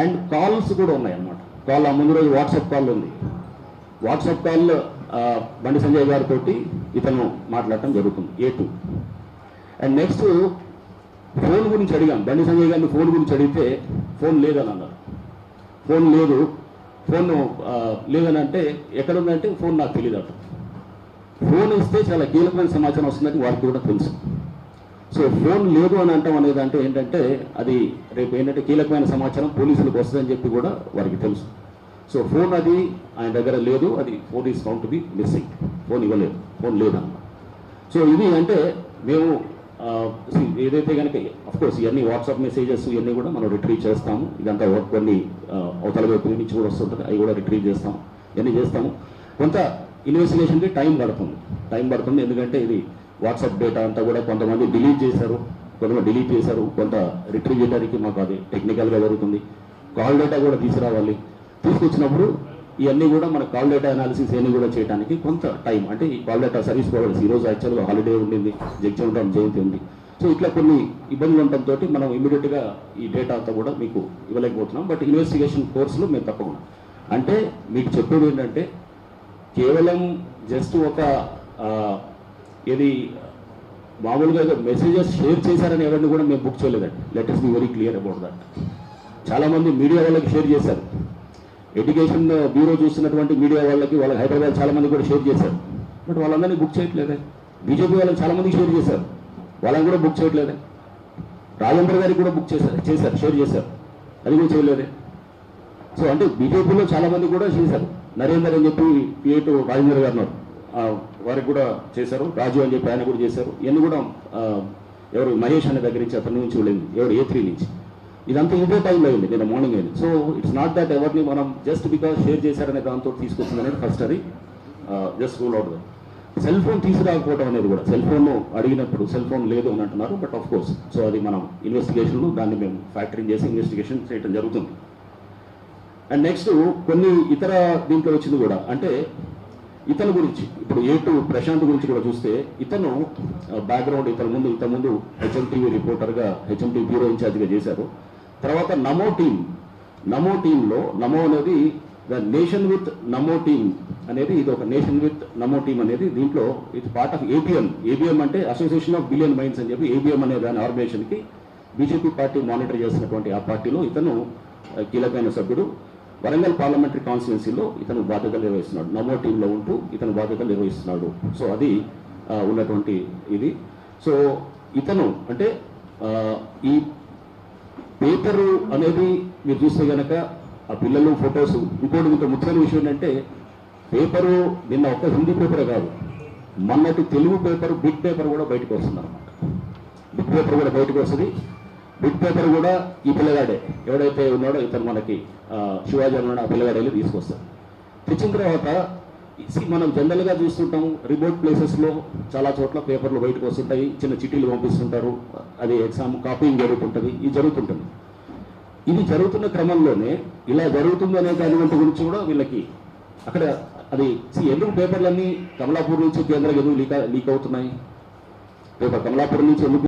And calls కూడా ఉన్నాయి అన్నమాట. కాల్ ఆ ముందు రోజు వాట్సాప్ కాల్ ఉంది. వాట్సాప్ కాల్ బండి సంజయ్ గారితో ఇతను మాట్లాడటం జరుగుతుంది A two. And next phone గురించి అడిగాం. బండి సంజయ్ గారిని ఫోన్ గురించి అడిగితే ఫోన్ లేదని అన్నారు. ఫోన్ లేదు. ఫోన్ లేదని అంటే ఎక్కడ ఉందంటే ఫోన్ నాకు తెలియదు అట్లా ఫోన్ ఇస్తే చాలా కీలకమైన సమాచారం వస్తుందని వారికి కూడా తెలుసు. సో ఫోన్ లేదు అని అంటాం అనేది అంటే ఏంటంటే అది రేపు ఏంటంటే కీలకమైన సమాచారం పోలీసులకు వస్తుందని చెప్పి కూడా వారికి తెలుసు. సో ఫోన్ అది ఆయన దగ్గర లేదు అది phone is count be missing. Phone ఇవ్వలేదు ఫోన్ లేదన్నమాట. సో ఇది అంటే మేము ఏదైతే కనుక కోర్స్ ఇవన్నీ వాట్సాప్ మెసేజెస్ ఇవన్నీ కూడా మనం రిట్రీవ్ చేస్తాము. ఇదంతా వర్క్ కొన్ని అవతల వైపు నుంచి కూడా వస్తుంటుంది అవి కూడా రిట్రీవ్ చేస్తాం ఇవన్నీ చేస్తాము. కొంత ఇన్వెస్టిగేషన్కి టైం పడుతుంది. టైం పడుతుంది ఎందుకంటే ఇది వాట్సాప్ డేటా అంతా కూడా కొంతమంది డిలీట్ చేశారు కొంతమంది డిలీట్ చేశారు కొంత రిట్రీవ్ చేయడానికి మాకు అది టెక్నికల్గా జరుగుతుంది. కాల్ డేటా కూడా తీసుకురావాలి. తీసుకొచ్చినప్పుడు ఇవన్నీ కూడా మన కాల్ డేటా అనాలిసిస్ ఇవన్నీ కూడా చేయడానికి కొంత టైం అంటే ఈ కాల్ డేటా సర్వీస్ ప్రొవైడర్స్ ఈ రోజు యాక్చువల్గా హాలిడే ఉండింది జగ్జీవన్ జయంతి ఉంది. సో ఇట్లా కొన్ని ఇబ్బందులు ఉండటంతో మనం ఇమీడియట్గా ఈ డేటా అంతా కూడా మీకు ఇవ్వలేకపోతున్నాం. బట్ ఇన్వెస్టిగేషన్ కోర్సులో మేము తప్పకుండా. అంటే మీకు చెప్పేది ఏంటంటే కేవలం జస్ట్ ఒక ఇది మామూలుగా మెసేజెస్ షేర్ చేశారని ఎవరిని కూడా మేము బుక్ చేయలేదండి. Letters be very clear about that చాలామంది మీడియా వాళ్ళకి షేర్ చేశారు. ఎడ్యుకేషన్ బ్యూరో uh, చూస్తున్నటువంటి మీడియా వాళ్ళకి వాళ్ళకి హైదరాబాద్ చాలామంది కూడా షేర్ చేశారు. బట్ వాళ్ళందరినీ బుక్ చేయట్లేదే. బీజేపీ వాళ్ళకి చాలామంది షేర్ చేశారు. వాళ్ళని కూడా బుక్ చేయట్లేదే. రాజేంద్ర గారికి కూడా బుక్ చేశారు చేశారు షేర్ చేశారు. అది కూడా చేయలేదే. సో అంటే బీజేపీలో చాలామంది కూడా చేశారు. నరేందర్ అని చెప్పి పిఏటు రాజేంద్ర గారు ఉన్నారు. వారికి కూడా చేశారు. రాజు అని చెప్పి ఆయన కూడా చేశారు. ఇవన్నీ కూడా ఎవరు మహేష్ అనే దగ్గర నుంచి అతని నుంచి వెళ్ళింది. ఎవరు? ఏ త్రీ నుంచి. ఇదంతా ఇదే టైంలో అయింది. నేను మార్నింగ్ అయింది. సో ఇట్స్ నాట్ దట్ ఎవరిని మనం జస్ట్ బికాస్ షేర్ చేశారనే దాంతో తీసుకొచ్చింది అనేది ఫస్ట్ అది just rule out cell phone తీసుకురాకపోవడం అనేది కూడా సెల్ ఫోన్ అడిగినప్పుడు సెల్ ఫోన్ లేదు అని అంటున్నారు. బట్ ఆఫ్ కోర్స్ సో అది మనం ఇన్వెస్టిగేషన్లో దాన్ని మేము ఫ్యాక్టరింగ్ చేసి ఇన్వెస్టిగేషన్ చేయడం జరుగుతుంది. అండ్ నెక్స్ట్ కొన్ని ఇతర దీంట్లో వచ్చింది కూడా. అంటే ఇతని గురించి ఇప్పుడు ఏ టూ ప్రశాంత్ గురించి కూడా చూస్తే ఇతను బ్యాక్గ్రౌండ్ ఇతని ముందు ఇంత ముందు హెచ్ఎంటీవీ రిపోర్టర్గా హెచ్ఎంటీవీ బ్యూరో ఇన్ఛార్జ్గా చేశారు. తర్వాత నమో టీమ్ నమో టీంలో నమో అనేది the nation with Namo team అనేది ఇది ఒక నేషన్ విత్ నమో టీమ్ అనేది దీంట్లో ఇది పార్ట్ ఆఫ్ ఏబిఎం ఏబిఎం అంటే అసోసియేషన్ ఆఫ్ బిలియన్ మైండ్స్ అని చెప్పి ఏబిఎం అనే దాని ఆర్గనైజేషన్కి బీజేపీ పార్టీ మానిటర్ చేస్తున్నటువంటి ఆ పార్టీలో ఇతను కీలకమైన సభ్యుడు. వరంగల్ పార్లమెంటరీ కాన్స్టిట్యున్సీలో ఇతను బాధ్యతలు నిర్వహిస్తున్నాడు. నమో టీంలో ఉంటూ ఇతను బాధ్యతలు నిర్వహిస్తున్నాడు. సో అది ఉన్నటువంటి ఇది. సో ఇతను అంటే ఈ పేపరు అనేది మీరు చూస్తే కనుక ఆ పిల్లలు ఫొటోస్. ఇంకోటి ఇంత ముఖ్యమైన విషయం ఏంటంటే పేపరు నిన్న ఒక్క హిందీ పేపరే కాదు. మొన్నటి తెలుగు పేపర్ బిగ్ పేపర్ కూడా బయటకు వస్తుంది అనమాట బిగ్ పేపర్ కూడా బయటకు వస్తుంది. బిగ్ పేపర్ కూడా ఈ పిల్లగాడే. ఎవడైతే ఉన్నాడో ఇతను మనకి శివాజీ ఉన్నాడో ఆ పిల్లగాడు వెళ్ళి తీసుకొస్తాడు. తెచ్చిన తర్వాత మనం జనరల్గా చూస్తుంటాం రిమోట్ ప్లేసెస్లో చాలా చోట్ల పేపర్లు బయటకు వస్తుంటాయి చిన్న చిట్టీలు పంపిస్తుంటారు అది ఎగ్జామ్ కాపీయింగ్ జరుగుతుంటుంది ఇది జరుగుతుంటుంది. ఇది జరుగుతున్న క్రమంలోనే ఇలా జరుగుతుంది అనే దాని వంటి గురించి కూడా వీళ్ళకి అక్కడ అది ఎందుకు పేపర్లన్నీ కమలాపూర్ నుంచి కేంద్రం ఎందుకు లీక్ లీక్ అవుతున్నాయి? పేపర్ కమలాపూర్ నుంచి ఎందుకు